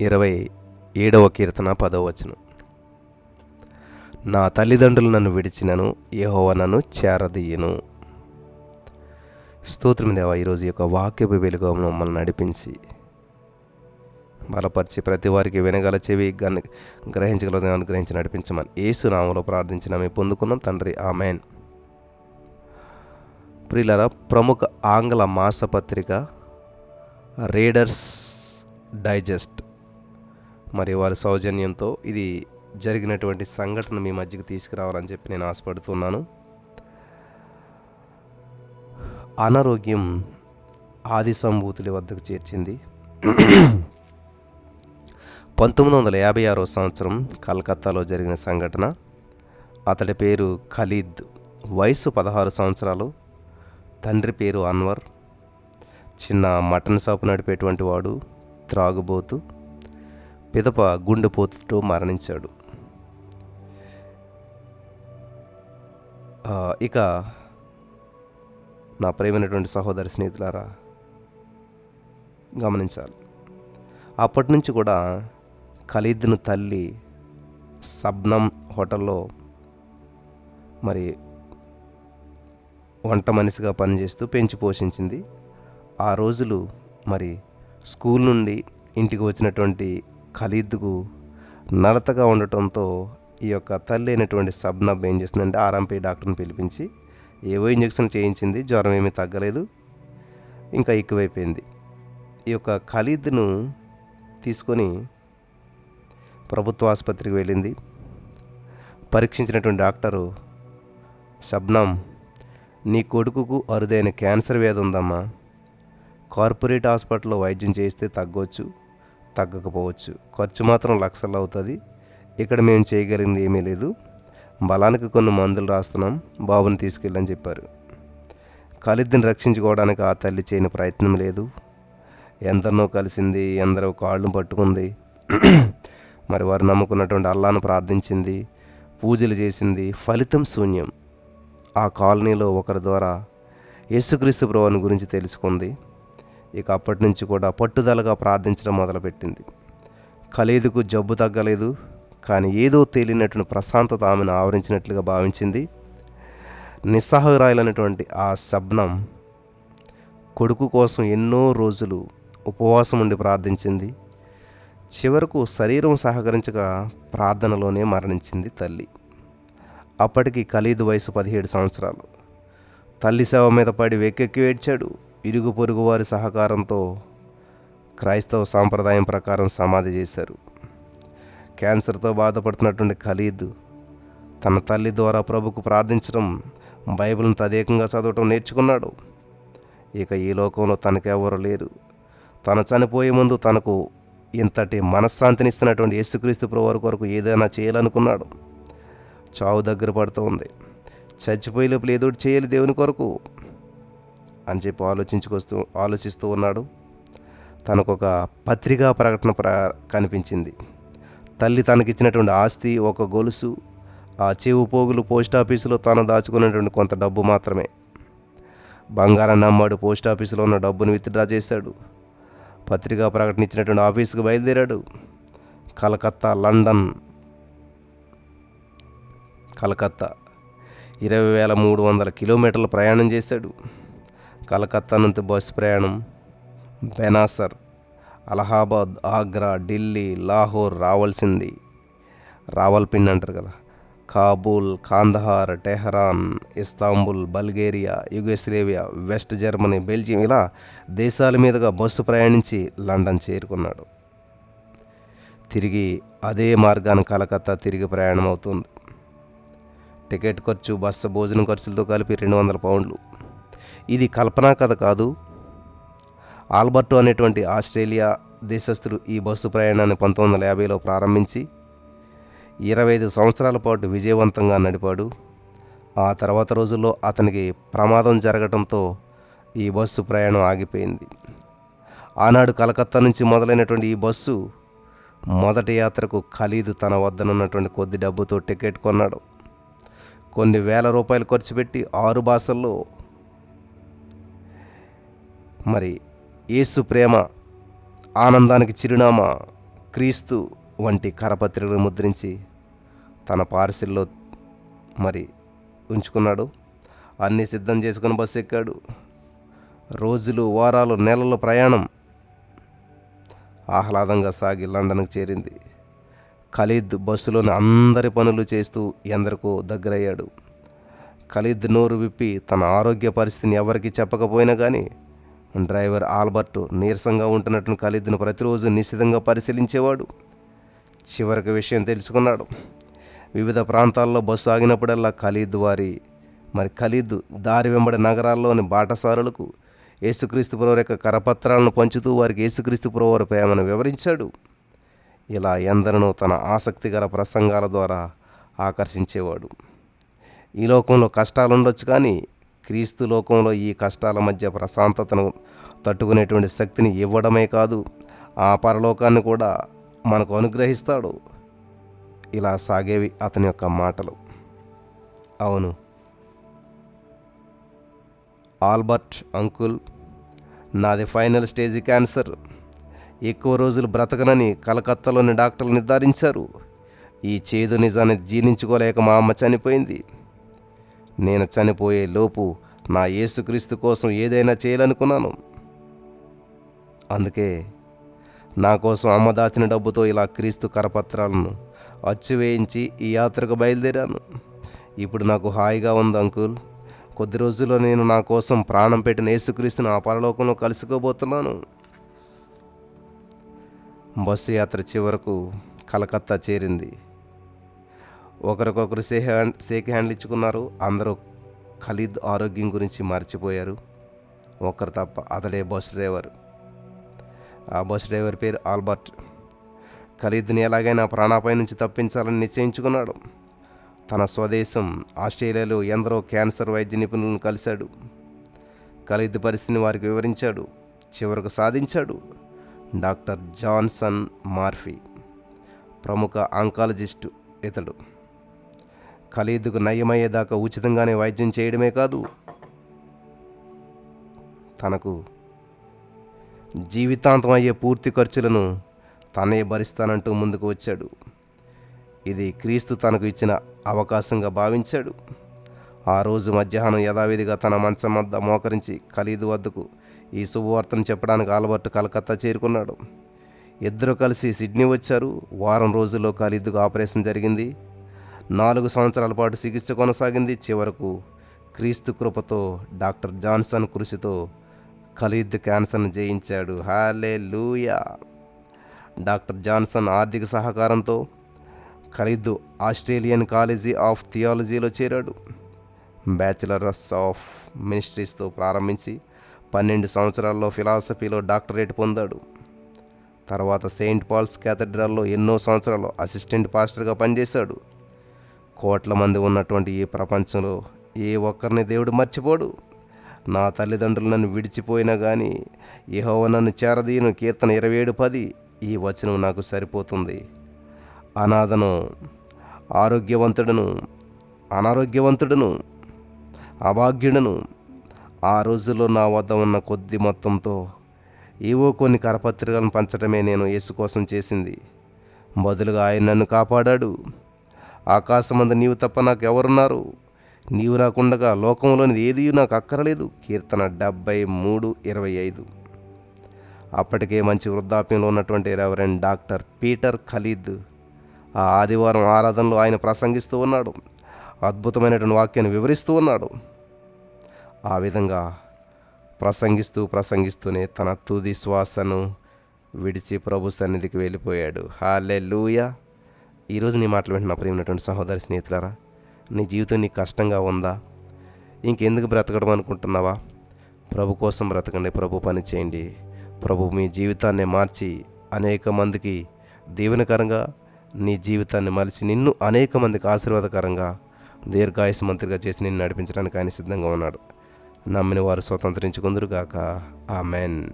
ఇరవై ఏడవ కీర్తన పదవ వచనం. నా తల్లిదండ్రులు నన్ను విడిచినను యహోవ నన్ను చేరదీయను. స్తోత్రం దేవా ఈరోజు యొక్క వాక్యపు వెలుగు మమ్మల్ని నడిపించి బలపరిచి ప్రతి వారికి వినగల చెవి గన్ గ్రహించగలదని అనుగ్రహించి నడిపించమని ఏసు నామంలో ప్రార్థించిన మేము పొందుకున్నాం తండ్రి. ఆమెన్. ప్రియులరా ప్రముఖ ఆంగ్ల మాసపత్రిక రీడర్స్ డైజెస్ట్ మరి వారి సౌజన్యంతో ఇది జరిగినటువంటి సంఘటన మీ మధ్యకి తీసుకురావాలని చెప్పి నేను ఆశపడుతున్నాను. అనారోగ్యం ఆది సంభూతుల వద్దకు చేర్చింది. పంతొమ్మిది వందల యాభై ఆరో సంవత్సరం కలకత్తాలో జరిగిన సంఘటన. అతడి పేరు ఖలీద్. వయసు పదహారు సంవత్సరాలు. తండ్రి పేరు అన్వర్. చిన్న మటన్ షాపు నడిపేటువంటి వాడు త్రాగుబోతు. పిదప గుండెపోతుతో మరణించాడు. ఇక నా ప్రేమైనటువంటి సహోదరి స్నేహితులారా గమనించాలి. అప్పటి నుంచి కూడా ఖలీద్ను తల్లి సబ్నం హోటల్లో మరి వంట మనిషిగా పనిచేస్తూ పెంచి పోషించింది. ఆ రోజులు మరి స్కూల్ నుండి ఇంటికి వచ్చినటువంటి ఖలీద్కు నలతగా ఉండటంతో ఈ యొక్క తల్లి అయినటువంటి సబ్నబ్ ఏం చేసిందంటే ఆర్ఎంపీ డాక్టర్ని పిలిపించి ఏవో ఇంజక్షన్ చేయించింది జ్వరం ఏమీ తగ్గలేదు ఇంకా ఎక్కువైపోయింది. ఈ యొక్క ఖలీద్ను తీసుకొని ప్రభుత్వ ఆసుపత్రికి వెళ్ళింది. పరీక్షించినటువంటి డాక్టరు శబ్నం నీ కొడుకుకు అరుదైన క్యాన్సర్ వ్యాధి ఉందమ్మా. కార్పొరేట్ హాస్పిటల్లో వైద్యం చేస్తే తగ్గవచ్చు తగ్గకపోవచ్చు. ఖర్చు మాత్రం లక్షలు అవుతుంది. ఇక్కడ మేము చేయగలిగింది ఏమీ లేదు. బలానికి కొన్ని మందులు రాస్తున్నాం. బాబుని తీసుకెళ్ళని చెప్పారు. ఖలీద్ని రక్షించుకోవడానికి ఆ తల్లి చేయని ప్రయత్నం లేదు. ఎందరినో కలిసింది. ఎందరో కాళ్ళు పట్టుకుంది. మరి వారు నమ్ముకున్నటువంటి అల్లాను ప్రార్థించింది. పూజలు చేసింది. ఫలితం శూన్యం. ఆ కాలనీలో ఒకరి ద్వారా యేసుక్రీస్తు ప్రభుని గురించి తెలుసుకుంది. ఇక అప్పటి నుంచి కూడా పట్టుదలగా ప్రార్థించడం మొదలుపెట్టింది. ఖలీదుకు జబ్బు తగ్గలేదు కానీ ఏదో తేలినటువంటి ప్రశాంతత ఆమెను ఆవరించినట్లుగా భావించింది. నిస్సహాయురాలైనటువంటి ఆ శబ్నం కొడుకు కోసం ఎన్నో రోజులు ఉపవాసం ఉండి ప్రార్థించింది. చివరకు శరీరం సహకరించక ప్రార్థనలోనే మరణించింది తల్లి. అప్పటికి ఖలీదు వయసు పదిహేడు సంవత్సరాలు. తల్లి సేవ మీద పడి వెక్కెక్కి ఏడ్చాడు. ఇరుగు పొరుగు వారి సహకారంతో క్రైస్తవ సాంప్రదాయం ప్రకారం సమాధి చేశారు. క్యాన్సర్తో బాధపడుతున్నటువంటి ఖలీద్ తన తల్లి ద్వారా ప్రభుకు ప్రార్థించడం బైబిల్ని తదేకంగా చదవటం నేర్చుకున్నాడు. ఇక ఈ లోకంలో తనకెవరు లేరు. తను చనిపోయే ముందు తనకు ఇంతటి మనశ్శాంతినిస్తున్నటువంటి యేసుక్రీస్తు ప్రభువారి కొరకు ఏదైనా చేయాలనుకున్నాడు. చావు దగ్గర పడుతూ ఉంది చచ్చిపోయే లోపల ఏదో చేయాలి దేవుని కొరకు. అని చెప్పి ఆలోచించుకొస్తూ ఆలోచిస్తూ ఉన్నాడు. తనకు ఒక పత్రికా ప్రకటన ప్ర కనిపించింది. తల్లి తనకిచ్చినటువంటి ఆస్తి ఒక గొలుసు ఆ చెవు పోగులు పోస్ట్ ఆఫీసులో తాను దాచుకున్నటువంటి కొంత డబ్బు మాత్రమే. బంగారాన్ని అమ్మాడు పోస్ట్ ఆఫీసులో ఉన్న డబ్బును విత్డ్రా చేశాడు. పత్రికా ప్రకటన ఇచ్చినటువంటి ఆఫీసుకు బయలుదేరాడు. కలకత్తా లండన్. కలకత్తా. ఇరవై వేల మూడు వందల కిలోమీటర్లు ప్రయాణం చేశాడు. కలకత్తా నుంచి బస్సు ప్రయాణం బెనాసర్ అలహాబాద్ ఆగ్రా ఢిల్లీ లాహోర్ రావాల్సింది. రావల్పిండి అంటారు కదా. Kabul Kandahar Tehran Istanbul Bulgaria Yugoslavia West Germany Belgium ఇలా దేశాల మీదుగా బస్సు ప్రయాణించి లండన్ చేరుకున్నాడు. తిరిగి అదే మార్గాన్ని కలకత్తా తిరిగి ప్రయాణం అవుతుంది టికెట్ ఖర్చు బస్సు భోజనం ఖర్చులతో కలిపి రెండు వందల పౌండ్లు. ఇది కల్పనా కథ కాదు. ఆల్బర్టో అనేటువంటి ఆస్ట్రేలియా దేశస్థుడు ఈ బస్సు ప్రయాణాన్ని పంతొమ్మిది వందల యాభైలో ప్రారంభించి ఇరవై ఐదు సంవత్సరాల పాటు విజయవంతంగా నడిపాడు. ఆ తర్వాత రోజుల్లో అతనికి ప్రమాదం జరగడంతో ఈ బస్సు ప్రయాణం ఆగిపోయింది. ఆనాడు కలకత్తా నుంచి మొదలైనటువంటి ఈ బస్సు మొదటి యాత్రకు ఖలీదు తన వద్దనున్నటువంటి కొద్ది డబ్బుతో టికెట్ కొన్నాడు. కొన్ని వేల రూపాయలు ఖర్చు పెట్టి ఆరు భాషల్లో మరి యేసు ప్రేమ ఆనందానికి చిరునామా క్రీస్తు వంటి కరపత్రికలు ముద్రించి తన పార్సిల్లో మరి ఉంచుకున్నాడు. అన్నీ సిద్ధం చేసుకుని బస్సు ఎక్కాడు. రోజులు వారాలు నెలల ప్రయాణం ఆహ్లాదంగా సాగి లండన్కి చేరింది. ఖలీద్ బస్సులోని అందరి పనులు చేస్తూ ఎందరికో దగ్గరయ్యాడు. ఖలీద్ నోరు విప్పి తన ఆరోగ్య పరిస్థితిని ఎవరికి చెప్పకపోయినా కానీ డ్రైవర్ ఆల్బర్ట్ నీరసంగా ఉంటున్నట్టు ఖలీద్ను ప్రతిరోజు నిశ్చితంగా పరిశీలించేవాడు. చివరికి విషయం తెలుసుకున్నాడు. వివిధ ప్రాంతాల్లో బస్సు ఆగినప్పుడల్లా ఖలీద్ వారి మరి ఖలీద్ దారి వెంబడి నగరాల్లోని బాటసారులకు యేసుక్రీస్తు పురవర్ యొక్క కరపత్రాలను పంచుతూ వారికి యేసుక్రీస్తు పురవర్ ప్రేమను వివరించాడు. ఇలా ఎందరినో తన ఆసక్తికర ప్రసంగాల ద్వారా ఆకర్షించేవాడు. ఈ లోకంలో కష్టాలు ఉండొచ్చు కానీ క్రీస్తు లోకంలో ఈ కష్టాల మధ్య ప్రశాంతతను తట్టుకునేటువంటి శక్తిని ఇవ్వడమే కాదు ఆ పరలోకాన్ని కూడా మనకు అనుగ్రహిస్తాడు. ఇలా సాగేవి అతని యొక్క మాటలు. అవును. ఆల్బర్ట్ అంకుల్ నాది ఫైనల్ స్టేజ్ క్యాన్సర్. ఎక్కువ రోజులు బ్రతకనని కలకత్తాలోని డాక్టర్లు నిర్ధారించారు. ఈ చేదు నిజాన్ని జీర్ణించుకోలేక మా అమ్మ చనిపోయింది. నేను చనిపోయే లోపు నా యేసుక్రీస్తు కోసం ఏదైనా చేయాలనుకున్నాను. అందుకే నా కోసం అమ్మ దాచిన డబ్బుతో ఇలా క్రీస్తు కరపత్రాలను అచ్చు వేయించి ఈ యాత్రకు బయలుదేరాను. ఇప్పుడు నాకు హాయిగా ఉంది అంకుల్. కొద్ది రోజుల్లో నేను నా కోసం ప్రాణం పెట్టిన యేసుక్రీస్తుని ఆ పరలోకంలో కలుసుకోబోతున్నాను. బస్సు యాత్ర చివరకు కలకత్తా చేరింది. ఒకరికొకరు షేక్ హ్యాండ్ షేక్ హ్యాండ్లు ఇచ్చుకున్నారు. అందరూ ఖలీద్ ఆరోగ్యం గురించి మర్చిపోయారు. ఒకరు తప్ప అతడే బస్ డ్రైవర్. ఆ బస్ డ్రైవర్ పేరు ఆల్బర్ట్. ఖలీద్ని ఎలాగైనా ప్రాణాపాయ నుంచి తప్పించాలని నిశ్చయించుకున్నాడు. తన స్వదేశం ఆస్ట్రేలియాలో ఎందరో క్యాన్సర్ వైద్య నిపుణులను కలిశాడు. ఖలీద్ పరిస్థితిని వారికి వివరించాడు. చివరకు సాధించాడు. డాక్టర్ జాన్సన్ మార్ఫీ ప్రముఖ ఆంకాలజిస్టు ఇతడు. ఖలీదుకు నయమయ్యేదాకా ఉచితంగానే వైద్యం చేయడమే కాదు. తనకు జీవితాంతం అయ్యే పూర్తి ఖర్చులను తనే భరిస్తానంటూ ముందుకు వచ్చాడు. ఇది క్రీస్తు తనకు ఇచ్చిన అవకాశంగా భావించాడు. ఆ రోజు మధ్యాహ్నం యథావిధిగా తన మంచం వద్ద మోకరించి ఖలీదు వద్దకు ఈ శుభవార్తను చెప్పడానికి ఆల్బర్ట్ కలకత్తా చేరుకున్నాడు. ఇద్దరు కలిసి సిడ్నీ వచ్చారు. వారం రోజుల్లో ఖలీదుకు ఆపరేషన్ జరిగింది. నాలుగు సంవత్సరాల పాటు చికిత్స కొనసాగింది. చివరకు క్రీస్తు కృపతో డాక్టర్ జాన్సన్ కృషితో ఖలీద్ క్యాన్సర్ను జయించాడు. హాలే లూయా డాక్టర్ జాన్సన్ ఆర్థిక సహకారంతో ఖలీద్ ఆస్ట్రేలియన్ కాలేజీ ఆఫ్ థియాలజీలో చేరాడు. బ్యాచిలర్స్ ఆఫ్ మినిస్ట్రీస్తో ప్రారంభించి పన్నెండు సంవత్సరాల్లో ఫిలాసఫీలో డాక్టరేట్ పొందాడు. తర్వాత సెయింట్ పాల్స్ క్యాథడ్రల్లో ఎన్నో సంవత్సరాలు అసిస్టెంట్ పాస్టర్గా పనిచేశాడు. కోట్ల మంది ఉన్నటువంటి ఈ ప్రపంచంలో ఏ ఒక్కరిని దేవుడు మర్చిపోడు. నా తల్లిదండ్రులు నన్ను విడిచిపోయినా కానీ యెహోవా నన్ను చేరదీయను కీర్తన ఇరవై ఏడు పది ఈ వచనం నాకు సరిపోతుంది. అనాథను ఆరోగ్యవంతుడును అనారోగ్యవంతుడును అభాగ్యుడును ఆ రోజుల్లో నా వద్ద ఉన్న కొద్ది మొత్తంతో ఏవో కొన్ని కరపత్రికలను పంచడమే నేను యేసు కోసం చేసింది. బదులుగా ఆయన నన్ను కాపాడాడు. ఆకాశమందు నీవు తప్ప నాకు ఎవరున్నారు నీవు నాకుండగా లోకంలోని ఏది నాకు అక్కరలేదు. కీర్తన డెబ్బై మూడు ఇరవై ఐదు అప్పటికే మంచి వృద్ధాప్యంలో ఉన్నటువంటి రెవరెండ్ డాక్టర్ పీటర్ ఖలీద్ ఆ ఆదివారం ఆరాధనలో ఆయన ప్రసంగిస్తూ ఉన్నాడు. అద్భుతమైనటువంటి వాక్యాన్ని వివరిస్తూ ఉన్నాడు. ఆ విధంగా ప్రసంగిస్తూ ప్రసంగిస్తూనే తన తుది శ్వాసను విడిచి ప్రభు సన్నిధికి వెళ్ళిపోయాడు. హాలే లూయా ఈరోజు నీ మాటలు వింటున్న ప్రేమైనటువంటి సహోదరి స్నేహితులారా నీ జీవితం నీకు కష్టంగా ఉందా? ఇంకెందుకు బ్రతకడం అనుకుంటున్నావా? ప్రభు కోసం బ్రతకండి ప్రభు పని చేయండి. ప్రభు మీ జీవితాన్ని మార్చి అనేక మందికి దీవెనకరంగా నీ జీవితాన్ని మలిచి నిన్ను అనేక మందికి ఆశీర్వాదకరంగా మంత్రిగా చేసి నిన్ను నడిపించడానికి ఆయన సిద్ధంగా ఉన్నాడు. నమ్మిన వారు స్వతంత్రించుకుందరుగాక ఆమెన్.